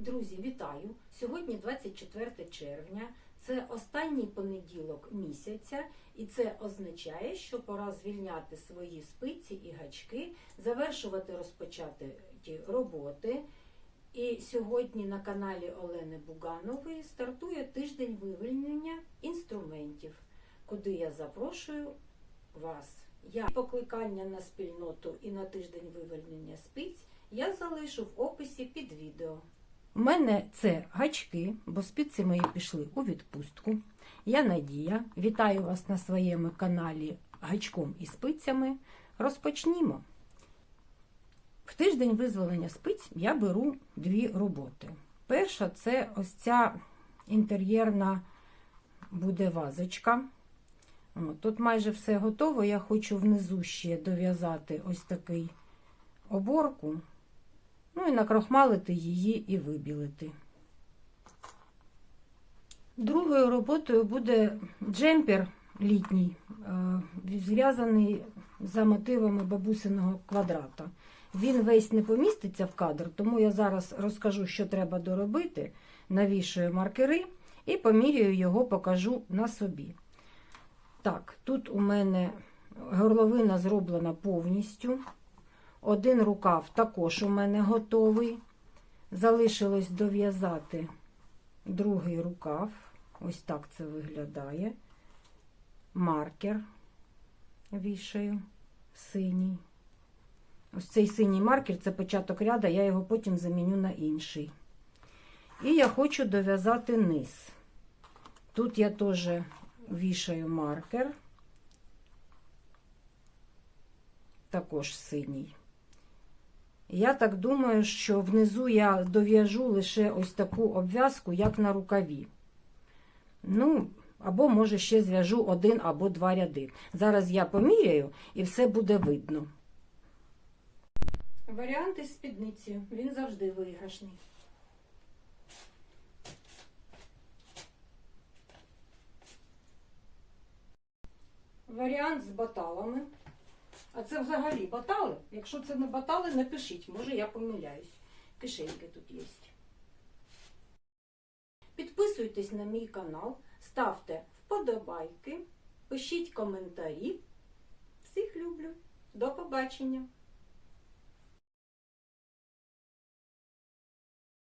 Друзі, вітаю! Сьогодні 24 червня. Це останній понеділок місяця, і це означає, що пора звільняти свої спиці і гачки, завершувати розпочати роботи. І сьогодні на каналі Олени Буганової стартує тиждень вивільнення інструментів, куди я запрошую вас. Я покликання на спільноту і на тиждень вивільнення спиць я залишу в описі під відео. У мене це гачки, бо спиці мої пішли у відпустку. Я Надія. Вітаю вас на своєму каналі Гачком і спицями. Розпочнімо. В тиждень визволення спиць я беру дві роботи. Перша це ось ця інтер'єрна буде вазочка. Тут майже все готово. Я хочу внизу ще дов'язати ось такий оборку. Ну і накрахмалити її і вибілити. Другою роботою буде джемпер літній, е, зв'язаний за мотивами бабусиного квадрата. Він весь не поміститься в кадр, тому я зараз розкажу, що треба доробити, навішую маркери і поміряю його, покажу на собі. Так, тут у мене горловина зроблена повністю. Один рукав також у мене готовий. Залишилось дов'язати другий рукав. Ось так це виглядає. Маркер вішаю синій. Ось цей синій маркер це початок ряда, я його потім заміню на інший. І я хочу дов'язати низ. Тут я теж вішаю маркер, також синій. Я так думаю, що внизу я дов'яжу лише ось таку обв'язку, як на рукаві. Ну, або, може, ще зв'яжу один або два ряди. Зараз я поміряю і все буде видно. Варіант із спідниці, він завжди виграшний. Варіант з баталами. А це взагалі батали? Якщо це не батали, напишіть, може я помиляюсь. Кишеньки тут є. Підписуйтесь на мій канал, ставте вподобайки, пишіть коментарі. Всіх люблю. До побачення!